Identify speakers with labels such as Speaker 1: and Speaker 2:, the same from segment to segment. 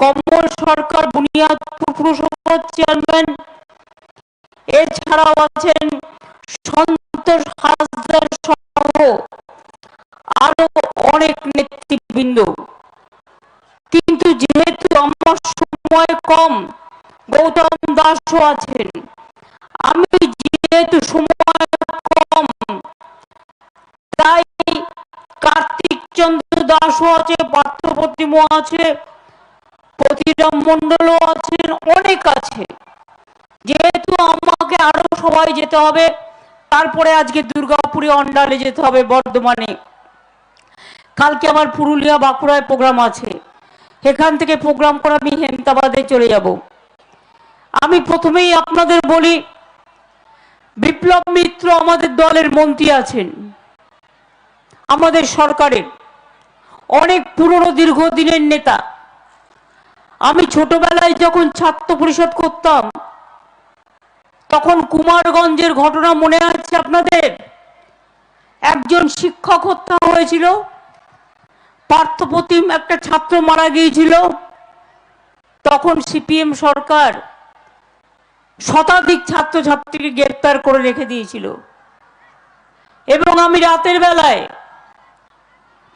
Speaker 1: কমল সরকার বুনিয়াদপুর পুরসভার চেয়ারম্যান। এছাড়াও আছেন সন্তোষ হাসদার সহ আরও অনেক নেতৃবৃন্দ। কিন্তু যেহেতু আমার সময় কম, গৌতম দাসও আছেন। আমি যেহেতু সময় কম, তাই কার্তিক চন্দ্র দাসও আছে পার্থপ্রতিম আছে। প্রতিরাম মন্ডলও আছেন অনেক আছে। যেহেতু আমাকে আরও সবাই যেতে হবে, তারপরে আজকে দুর্গাপুরে অন্ডালে যেতে হবে বর্ধমানে। কালকে আমার পুরুলিয়া বাঁকুড়ায় প্রোগ্রাম আছে। এখান থেকে প্রোগ্রাম করে আমি হেমতাবাদে চলে যাব। আমি প্রথমেই আপনাদের বলি, বিপ্লব মিত্র আমাদের দলের মন্ত্রী আছেন, আমাদের সরকারের। অনেক পুরনো দীর্ঘদিনের নেতা। আমি ছোটবেলায় যখন ছাত্র পরিষদ করতাম, তখন কুমারগঞ্জের ঘটনা মনে আছে আপনাদের? একজন শিক্ষক হত্যা হয়েছিল, পার্থপ্রতিম একটা ছাত্র মারা গিয়েছিল, তখন সিপিএম সরকার শতাধিক ছাত্রছাত্রীকে গ্রেপ্তার করে রেখে দিয়েছিল। এবং আমি রাতের বেলায়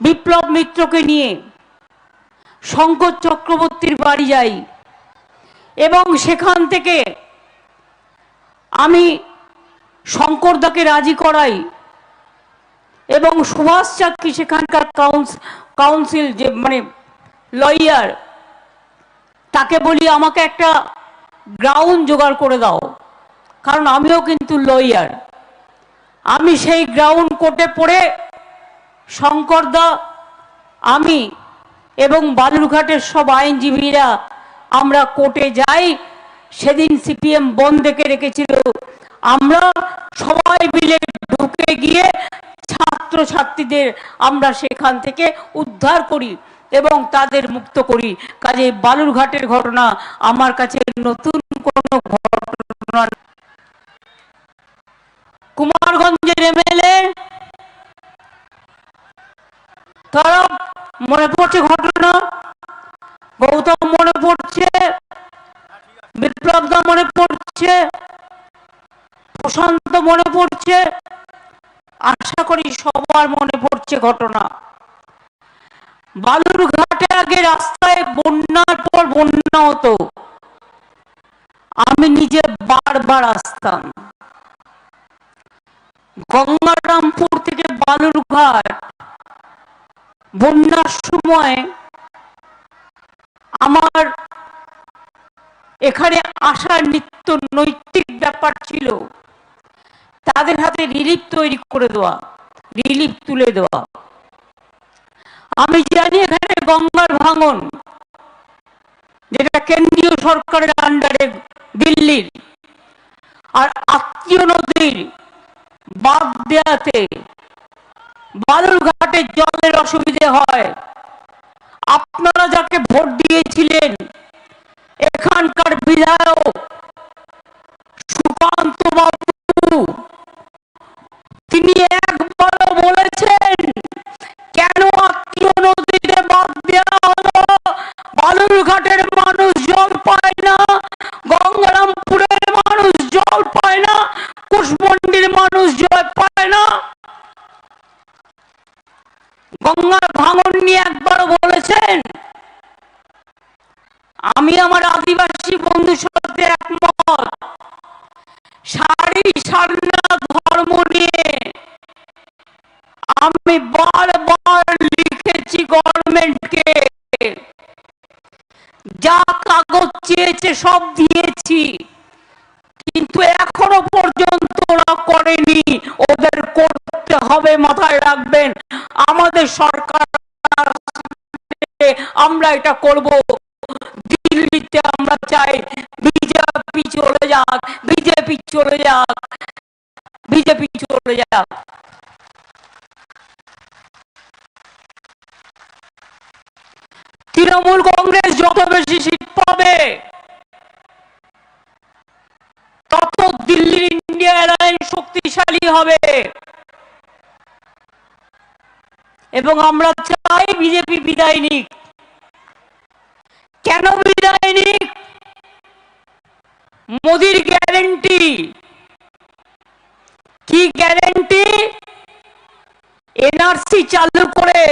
Speaker 1: বিপ্লব মিত্রকে নিয়ে শঙ্কর চক্রবর্তীর বাড়ি যাই। এবং সেখান থেকে আমি শঙ্করদাকে রাজি করাই। এবং সুভাষ চাকরি সেখানকার কাউন্সিল যে মানে লয়ার, তাকে বলি আমাকে একটা গ্রাউন্ড জোগাড় করে দাও। কারণ আমিও কিন্তু লয়ার। আমি সেই গ্রাউন্ড কোর্টে পড়ে শঙ্করদা, আমি এবং বালুরঘাটের সব আইনজীবীরা আমরা কোর্টে যাই। সেদিন সিপিএম বন্ধ দেখে রেখেছিল। আমরা সবাই মিলে ঢুকে গিয়ে ছাত্র ছাত্রীদের আমরা সেখান থেকে উদ্ধার করি এবং তাদের মুক্ত করি। কাজে বালুরঘাটের ঘটনা আমার কাছে নতুন কোনো ঘটনা। কুমারগঞ্জের এমএলএ তারা মনে পড়ছে ঘটনা? গৌতম মনে পড়ছে? বিপ্লব দা মনে পড়ছে? প্রশান্ত মনে পড়ছে? আশা করি সবার মনে পড়ছে ঘটনা। বালুরঘাটে আগে রাস্তায় বন্যার পর বন্যা হতো। আমি নিজে বারবার আসতাম। গঙ্গারামপুর থেকে বালুরঘাট বন্যার সময় আমার এখানে আসার নিত্য নৈতিক ব্যাপার ছিল। তাদের হাতে রিলিফ তৈরি করে দেওয়া রিলিফ তুলে দেওয়া। আমি জানি এখানে গঙ্গার ভাঙন, যেটা কেন্দ্রীয় সরকারের আন্ডারে দিল্লির। আর আত্মীয় নদীর বাদ দেয়াতে বালুরঘাটে জলের অসুবিধে হয়। আপনারা যাকে ভোট দিয়েছিলেন এখানকার বিধায়ক সুকান্ত বাবু তিনি একবারও বলেছেন কেন আত্মীয় নদীতে বাদ দেওয়া হলো বালুরঘাটের মানুষ জল পায় না গঙ্গারামপুরের মানুষ জল পায় না কুশমন্ডির মানুষ জল পায় না গঙ্গার ভাঙন নিয়ে একবার বলেছেন, আমি আমার আদিবাসী বন্ধুর সাথে একমত। সারি সারনা ধর্ম নিয়ে আমি বারবার লিখেছি গভর্নমেন্টকে। যা কাগজ চেয়েছে সব দিয়েছি, কিন্তু এখনও পর্যন্ত ওরা করেনি। ওদের করতে হবে, মাথায় রাখবেন। আমাদের সরকার আমরা এটা করব। দিল্লিতে আমরা চাই বিজেপি চলে যাক, বিজেপি চলে যাক, বিজেপি চলে যাক। তৃণমূল কংগ্রেস যত বেশি সিট পাবে, তত দিল্লির ইন্ডিয়া অ্যালায়েন্স শক্তিশালী হবে। এবং আমরা চাই বিজেপি বিদায় নিক। কেন বিদায় নিক? মোদির গ্যারেন্টি। কি গ্যারেন্টি? এনআরসি চালু করে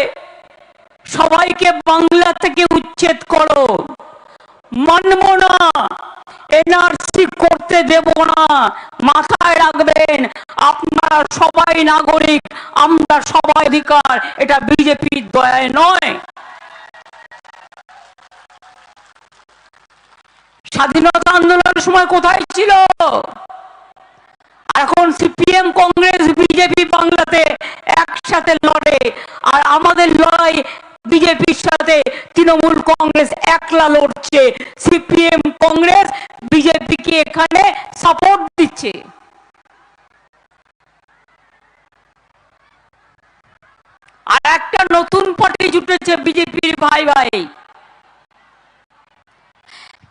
Speaker 1: সবাইকে বাংলা থেকে উচ্ছেদ করো। মানব না। এনআরসি করতে দেব না, মাথায় রাখবেন, আপনারা সবাই নাগরিক, আমরা সবাই অধিকার, এটা বিজেপির দয়ায় নয়। স্বাধীনতা আন্দোলনের সময় কোথায় ছিল? এখন সিপিএম, কংগ্রেস, বিজেপি বাংলাতে একসাথে লড়ে, আর আমাদের লড়াই বিজেপির সাথে তৃণমূল কংগ্রেস একলা লড়ছে, সিপিএম কংগ্রেস বিজেপিকে এখানে সাপোর্ট দিচ্ছে। আর একটা নতুন পার্টি জুটেছে বিজেপির ভাই ভাই।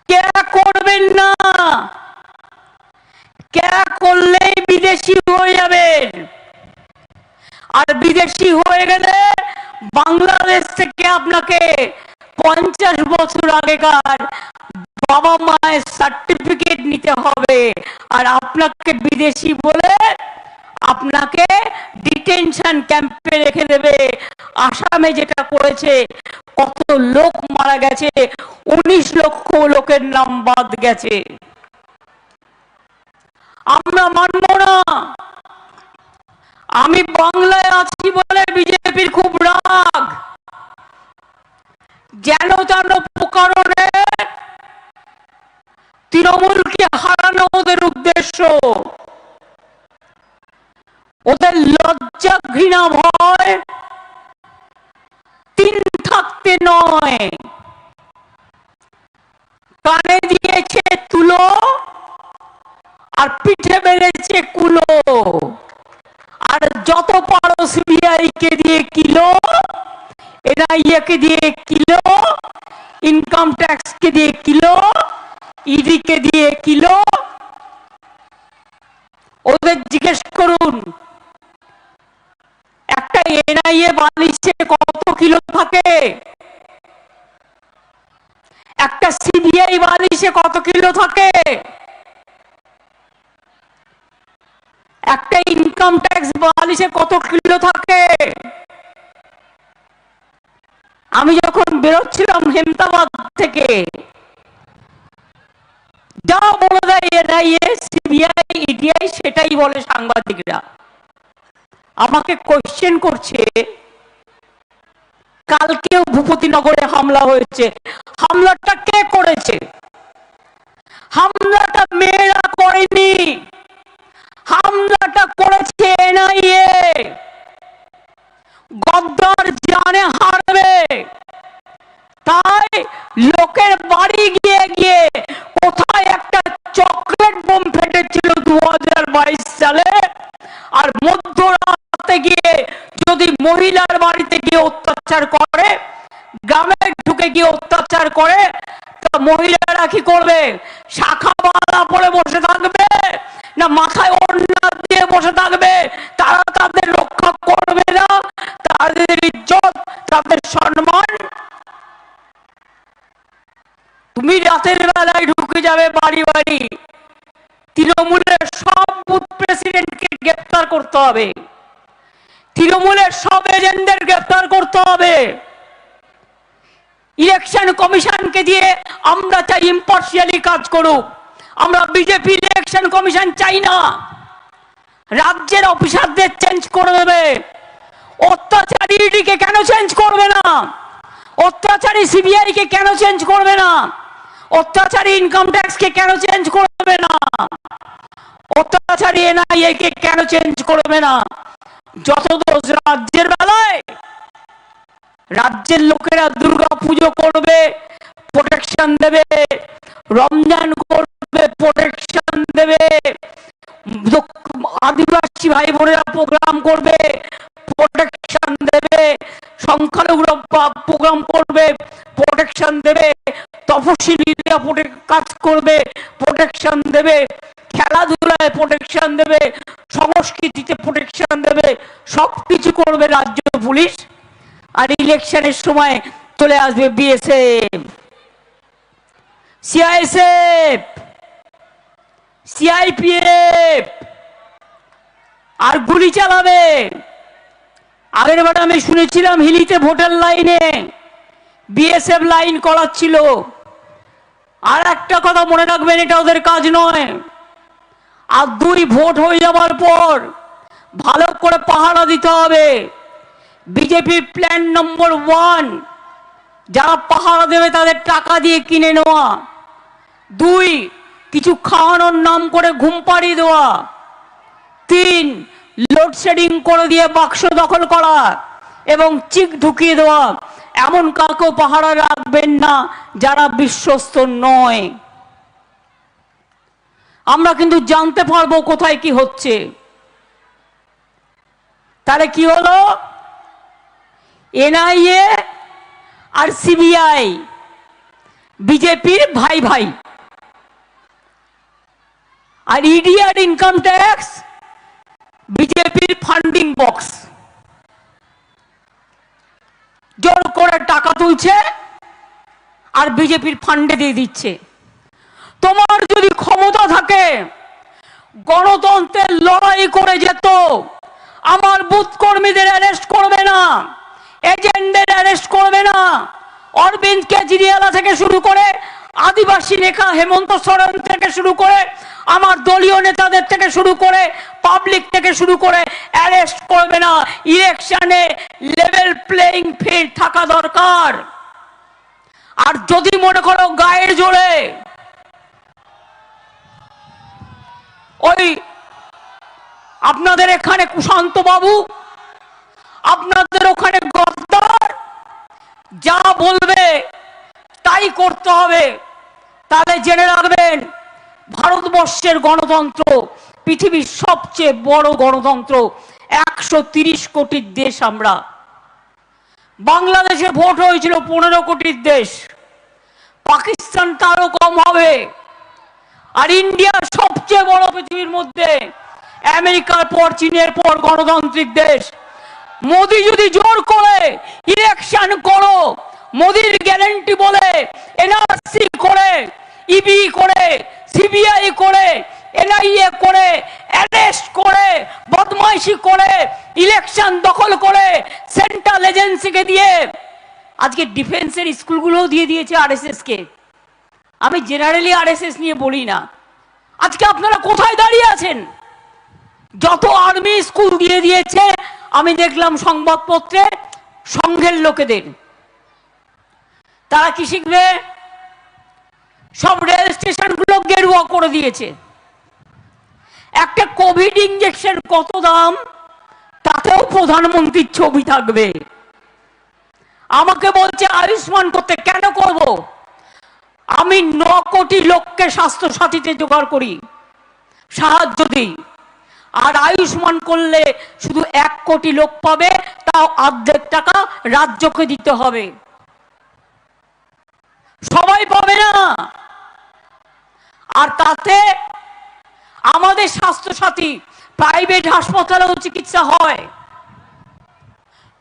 Speaker 1: কে করবেন না? কে করলেই বিদেশি হয়ে যাবেন? আর বিদেশি হয়ে গেলে বাংলাদেশ থেকে আপনাকে পঞ্চাশ বছর আগেকার বাবা মায়ের সার্টিফিকেট নিতে হবে। আর আপনাকে বিদেশি বলে আপনাকে ডিটেনশন ক্যাম্পে রেখে দেবে। আসামে যেটা করেছে, কত লোক মারা গেছে, উনিশ লক্ষ লোকের নাম বাদ গেছে। আমরা মানব না। আমি বাংলায় আছি বলে বিজেপির খুব রাগ। যেন তেন প্রকারণে তৃণমূলকে হারানো ওদের উদ্দেশ্য। ওদের লজ্জা ঘৃণা ভয় তিন থাকতে নয়। কানে দিয়েছে তুলো আর পিঠে বেড়েছে কুলো। যত পারো সিবিআই কে দিয়ে কিলো এনআইএ কে দিয়ে কিলো ইনকাম ট্যাক্স কে দিয়ে কিলো ইডি কে দিয়ে কিলো, ওদের জিজ্ঞেস করুন, একটা এনআইএ বালিশে কত কিলো থাকে? একটা সিবিআই বালিশে কত কিলো থাকে? একটা ইনকাম ট্যাক্স বালিশে কত কিলো থাকে? আমি যখন বেরোচ্ছিলাম হেমতাবাদ থেকে, যা বলে দেয় এনআইএ, সিবিআই ইডিআই সেটাই বলে সাংবাদিকরা। আমাকে কোশ্চেন করছে, কালকেও ভূপতিনগরে হামলা হয়েছে। হামলাটা কে করেছে? হামলাটা মেয়েরা করেনি হামলাটা করেছে এনআইএ গদ্দার জানে হারবে তাই লোকের বাড়ি গিয়ে গিয়ে কোথায় একটা চকলেট বোম ফেটেছিল দু সালে আর মধ্যরাতে গিয়ে যদি মহিলার বাড়িতে গিয়ে অত্যাচার করে, গ্রামে ঢুকে গিয়ে অত্যাচার করে, তা মহিলারা কি করবে? শাখা বাঁধা পরে বসে থাকবে? না মাথায় ওড়না দিয়ে বসে থাকবে? তারা তাদের রক্ষা করবে না? তাদের ইজ্জত, তাদের সম্মান? তুমি রাতের বেলায় ঢুকে যাবে বাড়ি বাড়ি। তৃণমূলের সব বুথ প্রেসিডেন্টকে গ্রেপ্তার করতে হবে। তৃণমূলের সব এজেন্টদের গ্রেপ্তার করতে হবে। ইলেকশন কমিশনকে দিয়ে আমরা চাই ইম্পার্সিয়ালি কাজ করুক। আমরা বিজেপি ইলেকশন কমিশন চাই না। রাজ্যের অফিসারদের চেঞ্জ করে দেবে। অত্যাচারী ইডিকে কেন চেঞ্জ করবে না? অত্যাচারী সিবিআই কে কেন চেঞ্জ করবে না? অত্যাচারী ইনকাম ট্যাক্স কে কেন চেঞ্জ করবে না? অত্যাচারী এনআইএ কে কেন চেঞ্জ করবে না? যত দোষ রাজ্যের বেলায় রাজ্যের লোকেরা দুর্গা পুজো করবে প্রোটেকশন দেবে, রমজান করবে প্রোটেকশন দেবে আদিবাসী ভাই বোনেরা প্রোগ্রাম করবে প্রোটেকশন দেবে, সংখ্যালঘুরা প্রোগ্রাম করবে প্রোটেকশন দেবে তফসিলীরা কাজ করবে প্রোটেকশন দেবে খেলাধুলায় প্রোটেকশন দেবে, সংস্কৃতিতে প্রোটেকশন দেবে সব কিছু করবে রাজ্য পুলিশ। আর ইলেকশনের সময় চলে আসবে বিএসএফ সিআইএসএফ সিআইপিএফ আর গুলি চালাবে। আগের বার আমি শুনেছিলাম হিলিতে ভোটার লাইনে বিএসএফ লাইন করাচ্ছিল। আর একটা কথা মনে রাখবেন, এটা ওদের কাজ নয়। আর দুই ভোট হয়ে যাওয়ার পর ভালো করে পাহারা দিতে হবে। বিজেপির প্ল্যান নম্বর ওয়ান যারা পাহারা দেবে তাদের টাকা দিয়ে কিনে নেওয়া। দুই, কিছু খাওয়ানোর নাম করে ঘুম পাড়িয়ে দেওয়া। তিন লোডশেডিং করে দিয়ে বাক্স দখল করা এবং চিক ঢুকিয়ে দেওয়া। এমন কাউকেও পাহারা রাখবেন না যারা বিশ্বস্ত নয়। আমরা কিন্তু জানতে পারব কোথায় কি হচ্ছে। তাহলে কি হলো? এনআইএ আর সিবিআই, বিজেপির ভাই ভাই। আর ইডি আর ইনকাম ট্যাক্স বিজেপির ফান্ডিং বক্স জোর করে টাকা তুলছে আর বিজেপির ফান্ডে দিয়ে দিচ্ছে। তোমার যদি ক্ষমতা থাকে, গণতন্ত্রের লড়াই করে যেত। আমার বুথ কর্মীদের অ্যারেস্ট করবে না এজেন্টদের অ্যারেস্ট করবে না। অরবিন্দ কেজরিওয়ালা থেকে শুরু করে আদিবাসী নেতা হেমন্ত সোরেন থেকে শুরু করে আমার দলীয় নেতাদের থেকে শুরু করে পাবলিক থেকে শুরু করে অ্যারেস্ট করবে না। ইলেকশনে লেভেল প্লেইং ফিল্ড থাকা দরকার। আর যদি মনে করো গায়ের জোরে ওই আপনাদের এখানে কুশান্ত বাবু, আপনাদের ওখানে গদ্দার, যা বলবে তাই করতে হবে। তাহলে জেনে রাখবেন, ভারতবর্ষের গণতন্ত্র পৃথিবীর সবচেয়ে বড় গণতন্ত্র, একশো তিরিশ কোটির দেশ আমরা। বাংলাদেশে ভোট হয়েছিল পনেরো কোটির দেশ, পাকিস্তান তারও কম হবে। আর ইন্ডিয়া সবচেয়ে বড় পৃথিবীর মধ্যে, আমেরিকার পর চীনের পর গণতান্ত্রিক দেশ। মোদি যদি জোর করে ইলেকশন করো, মোদির গ্যারেন্টি বলে এনআরসি করে ইবি করে সিবিআই করে এনআইএ করে অ্যারেস্ট করে, বদমাইশি করে ইলেকশন দখল করে সেন্ট্রাল এজেন্সিকে দিয়ে, আজকে ডিফেন্সের স্কুলগুলোও দিয়ে দিয়েছে আরএসএস কে। আমি জেনারেলি আরএসএস নিয়ে বলি না। আজকে আপনারা কোথায় দাঁড়িয়ে আছেন? যত আর্মি স্কুল দিয়ে দিয়েছে, আমি দেখলাম সংবাদপত্রে সংঘের লোকেদের। তারা কি শিখবে? সব রেল স্টেশনগুলো গেরুয়া করে দিয়েছে। একটা কোভিড ইঞ্জেকশন কত দাম? তাতেও প্রধানমন্ত্রীর ছবি থাকবে। আমাকে বলছে, আয়ুষ্মান করতে কেন করব? আমি ন কোটি লোককে স্বাস্থ্য সাথীতে জোগাড় করি, সাহায্য দিই। আর আয়ুষ্মান করলে শুধু এক কোটি লোক পাবে, তাও অর্ধেক টাকা রাজ্যকে দিতে হবে। সবাই পাবে না। আর তাতে আমাদের স্বাস্থ্যসাথী প্রাইভেট হাসপাতালেও চিকিৎসা হয়।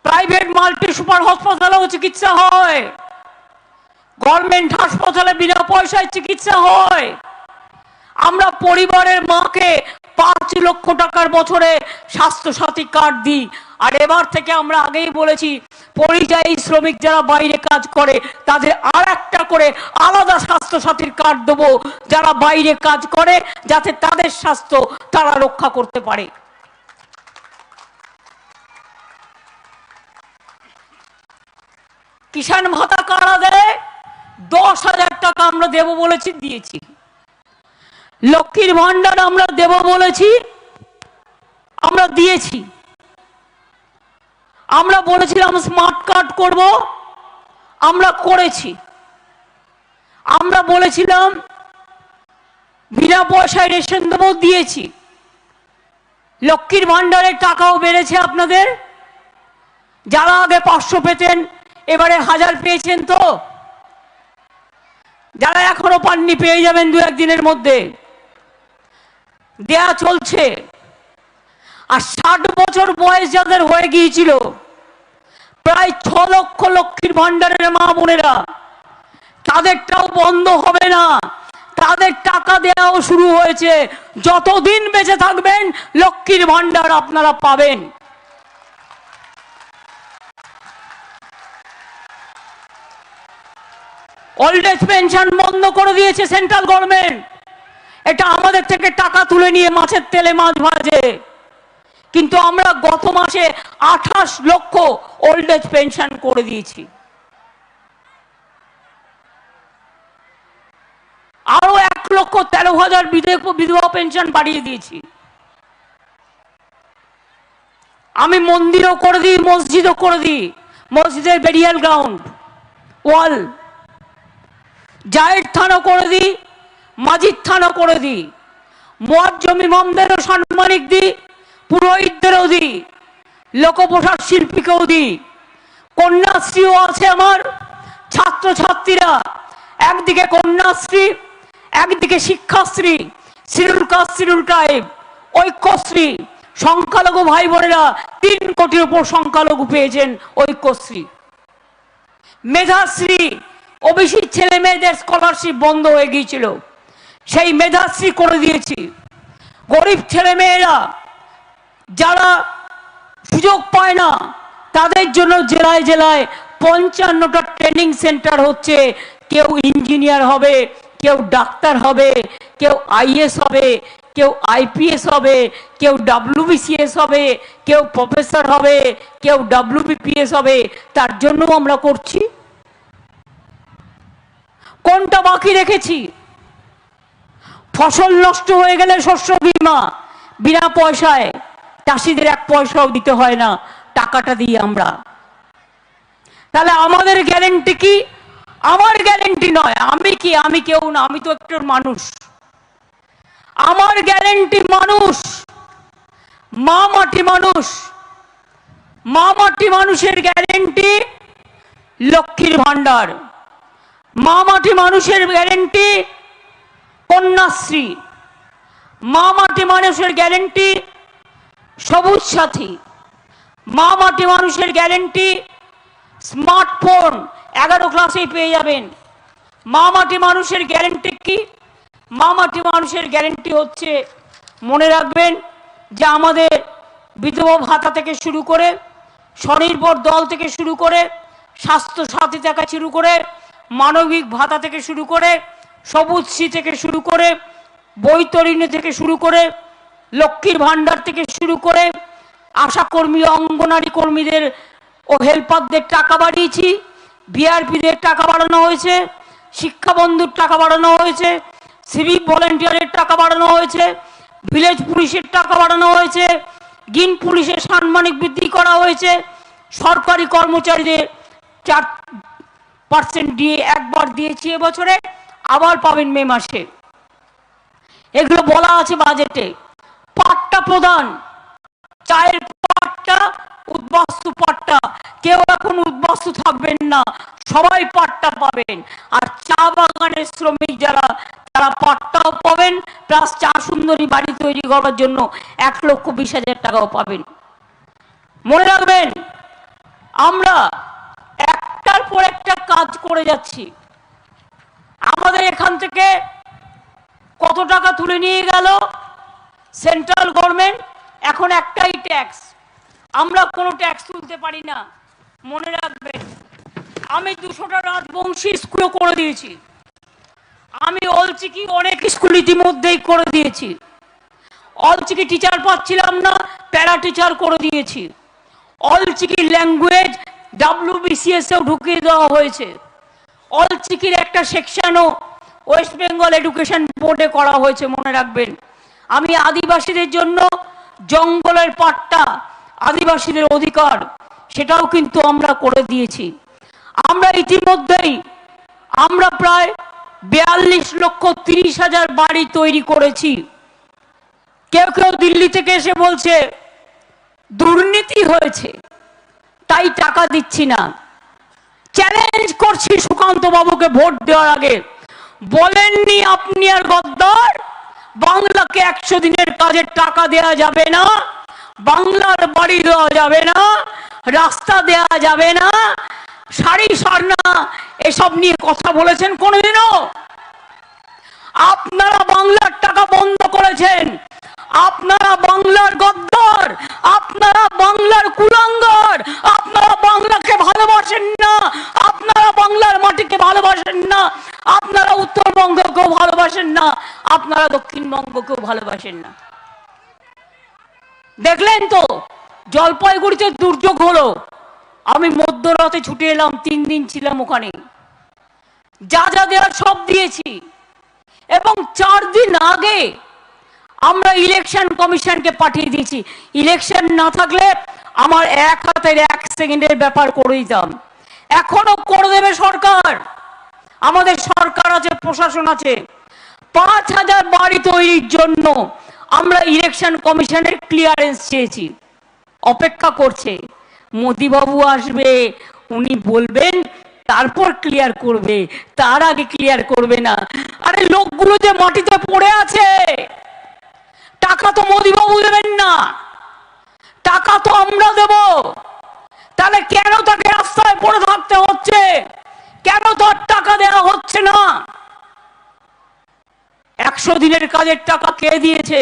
Speaker 1: প্রাইভেট মাল্টি সুপার হাসপাতালেও চিকিৎসা হয়। গভর্নমেন্ট হাসপাতালে বিনা পয়সায় চিকিৎসা হয়। আমরা পরিবারের মাকে পাঁচ লক্ষ টাকার বছরে স্বাস্থ্যসাথী কার্ড দিই। আর এবার থেকে আমরা আগেই বলেছি, পরিযায়ী শ্রমিক যারা বাইরে কাজ করে, তাদের আর একটা করে আলাদা স্বাস্থ্যসাথীর কার্ড দেবো। যারা বাইরে কাজ করে, যাতে তাদের স্বাস্থ্য তারা রক্ষা করতে পারে। কিষাণ ভাতা কারা দেয়? দশ হাজার টাকা আমরা দেব বলেছি, দিয়েছি। লক্ষ্মীর ভান্ডার আমরা দেব বলেছি, আমরা দিয়েছি। আমরা বলেছিলাম স্মার্ট কার্ড করব, আমরা করেছি। আমরা বলেছিলাম বিনা পয়সায় রেশন দেবো, দিয়েছি। লক্ষ্মীর ভান্ডারের টাকাও বেড়েছে আপনাদের। যারা আগে পাঁচশো পেতেন, এবারে হাজার পেয়েছেন তো? যারা এখনও পাননি পেয়ে যাবেন দু একদিনের মধ্যে। দেয়া চলছে। আর ষাট বছর বয়স যাদের হয়ে গিয়েছিল, প্রায় ছ লক্ষ লক্ষ্মীর ভান্ডারের মা বোনেরা, তাদেরটাও বন্ধ হবে না। তাদের টাকা দেওয়াও শুরু হয়েছে। যতদিন বেঁচে থাকবেন, লক্ষ্মীর ভান্ডার আপনারা পাবেন। ওল্ড এজ পেনশন বন্ধ করে দিয়েছে সেন্ট্রাল গভর্নমেন্ট এটা আমাদের থেকে টাকা তুলে নিয়ে মাছের তেলে মাছ ভাজে। কিন্তু আমরা গত মাসে আঠাশ লক্ষ ওল্ড এজ পেনশন করে দিয়েছি। আরও এক লক্ষ তেরো হাজার বিধে- বিধবা পেনশন বাড়িয়ে দিয়েছি। আমি মন্দিরও করে দিই, মসজিদও করে দিই। মসজিদের বেরিয়াল গ্রাউন্ড ওয়াল জায়ের থানা করে দিই, মাজিদ থানা করে দিই, মোয়াজ্জম ইমামদেরও সাম্মানিক দিই, পুরোহিতদেরও দিই, লোকপ্রসাদ শিল্পীকেও দিই। কন্যাশ্রীও আছে আমার, ছাত্রছাত্রীরা, একদিকে কন্যাশ্রী, একদিকে শিক্ষাশ্রী শিরুল কাজ শিরুল টাইপ ঐক্যশ্রী, সংখ্যালঘু ভাই বোনেরা তিন কোটির উপর সংখ্যালঘু পেয়েছেন ঐক্যশ্রী। মেধাশ্রী ওবিসি ছেলে মেয়েদের স্কলারশিপ বন্ধ হয়ে গিয়েছিল। সেই মেধাশ্রী করে দিয়েছি। গরিব ছেলে মেয়েরা যারা সুযোগ পায় না, তাদের জন্য জেলায় জেলায় পঞ্চান্নটা ট্রেনিং সেন্টার হচ্ছে। কেউ ইঞ্জিনিয়ার হবে, কেউ ডাক্তার হবে, কেউ আইএস হবে, কেউ আইপিএস হবে, কেউ ডাব্লিউবিসিএস হবে, কেউ প্রফেসর হবে, কেউ ডাব্লিউবিপিএস হবে, তার জন্য আমরা করছি। কোনটা বাকি রেখেছি? ফসল নষ্ট হয়ে গেলে শস্য বীমা, বিনা পয়সায় চাষিদের এক পয়সাও দিতে হয় না, টাকাটা দিই আমরা। তাহলে আমাদের গ্যারেন্টি কি? আমার গ্যারেন্টি নয়, আমি কি, আমি কেউ না, আমি তো একটু মানুষ। আমার গ্যারেন্টি মানুষ, মা মাটি মানুষ। মা মাটি মানুষের গ্যারেন্টি লক্ষ্মীর ভান্ডার মা মাটি মানুষের গ্যারেন্টি কন্যাশ্রী। মা মাটি মানুষের গ্যারেন্টি সবুজ সাথী। মা মাটি মানুষের গ্যারেন্টি স্মার্টফোন এগারো ক্লাসেই পেয়ে যাবেন। মা মাটি মানুষের গ্যারেন্টি কি? মা মাটি মানুষের গ্যারেন্টি হচ্ছে, মনে রাখবেন যে আমাদের বিধবা ভাতা থেকে শুরু করে স্বনির্ভর দল থেকে শুরু করে স্বাস্থ্য সাথী থেকে শুরু করে মানবিক ভাতা থেকে শুরু করে সবুজশ্রী থেকে শুরু করে, বৈতরণী থেকে শুরু করে, লক্ষ্মীর ভাণ্ডার থেকে শুরু করে, আশাকর্মী, অঙ্গনারী কর্মীদের ও হেল্পারদের টাকা বাড়িয়েছি বিআরপিদের টাকা বাড়ানো হয়েছে শিক্ষাবন্ধুর টাকা বাড়ানো হয়েছে সিভিক ভলেন্টিয়ারের টাকা বাড়ানো হয়েছে ভিলেজ পুলিশের টাকা বাড়ানো হয়েছে, গিন পুলিশের সাম্মানিক বৃদ্ধি করা হয়েছে, সরকারি কর্মচারীদের চার পার্সেন্ট দিয়ে একবার দিয়েছি এবছরে, আবার পাবেন মে মাসে। এগুলো বলা আছে বাজেটে। পাট্টা প্রদান চায়ের পাট্টা, উদ্বাস্তু পাট্টা। কেউ এখন উদ্বাস্তু থাকবেন না। সবাই পাট্টা পাবেন। আর চা বাগানের শ্রমিক যারা, তারা পাট্টাও পাবেন, প্লাস চা সুন্দরী বাড়ি তৈরি করার জন্য এক লক্ষ বিশ হাজার টাকাও পাবেন। মনে রাখবেন, আমরা পর একটা কাজ করে যাচ্ছি। আমাদের এখান থেকে কত টাকা তুলে নিয়ে গেল? সেন্ট্রাল গভর্নমেন্ট এখন একটাই ট্যাক্স আমরা কোনো ট্যাক্স তুলতে পারি না। মনে রাখবেন, আমি দুশোটা রাজবংশী স্কুলও করে দিয়েছি। আমি অলচিকি অনেক স্কুল ইতিমধ্যেই করে দিয়েছি। অলচিকি টিচার পাচ্ছিলাম না প্যারা টিচার করে দিয়েছি। অলচিকি ল্যাঙ্গুয়েজ ডাব্লিউবিসিএসেও ঢুকিয়ে দেওয়া হয়েছে। অলচিকির একটা সেকশনও ওয়েস্ট বেঙ্গল এডুকেশন বোর্ডে করা হয়েছে, মনে রাখবেন। আমি আদিবাসীদের জন্য জঙ্গলের পাট্টা আদিবাসীদের অধিকার, সেটাও কিন্তু আমরা করে দিয়েছি। আমরা ইতিমধ্যেই, আমরা প্রায় বিয়াল্লিশ লক্ষ তিরিশ হাজার বাড়ি তৈরি করেছি। কেউ কেউ দিল্লি থেকে এসে বলছে, দুর্নীতি হয়েছে। তাই টাকা দিচ্ছি না। চ্যালেঞ্জ করছি সুকান্ত বাবুকে ভোট দেওয়ার আগে। বলেননি আপনি আর গদ্দার, বাংলাকে একশো দিনের কাজের টাকা দেয়া যাবে না, বাংলার বাড়ি দেওয়া যাবে না, রাস্তা দেয়া যাবে না, শাড়ি, সারনা, এসব নিয়ে কথা বলেছেন কোনোদিনও? আপনারা বাংলার টাকা বন্ধ করেছেন। আপনারা বাংলার গদ্দার আপনারা বাংলার কুলাঙ্গার আপনারা বাংলাকে ভালোবাসেন না আপনারা বাংলার মাটিকে ভালোবাসেন না আপনারা উত্তরবঙ্গকেও ভালোবাসেন না আপনারা দক্ষিণবঙ্গকেও ভালোবাসেন না। দেখলেন তো, জলপাইগুড়িতে দুর্যোগ হলো। আমি মধ্যরাতে ছুটে এলাম, তিন দিন ছিলাম ওখানে। যা যা দেওয়ার সব দিয়েছি। এবং চার দিন আগে আমরা ইলেকশন কমিশনকে পাঠিয়ে দিয়েছি। ইলেকশন না থাকলে আমার এক হাতের এক সেকেন্ডের ব্যাপার করে দিতাম এখনও করে দেবে সরকার। আমাদের সরকার আছে, প্রশাসন আছে। পাঁচ হাজার বাড়ি তৈরির জন্য আমরা ইলেকশন কমিশনের ক্লিয়ারেন্স চেয়েছি। অপেক্ষা করছে। মোদিবাবু আসবে, উনি বলবেন, তারপর ক্লিয়ার করবে। তার আগে ক্লিয়ার করবে না। আরে লোকগুলো যে মাটিতে পড়ে আছে, টাকা তো মোদিবাবু দেবেন না। টাকা তো আমরা দেব। তাহলে কেন তাকে রাস্তায় পড়ে থাকতে হচ্ছে? কেন তার টাকা দেওয়া হচ্ছে না? একশো দিনের কাজের টাকা কে দিয়েছে?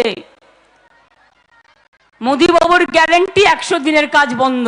Speaker 1: মোদিবাবুর গ্যারেন্টি একশো দিনের কাজ বন্ধ।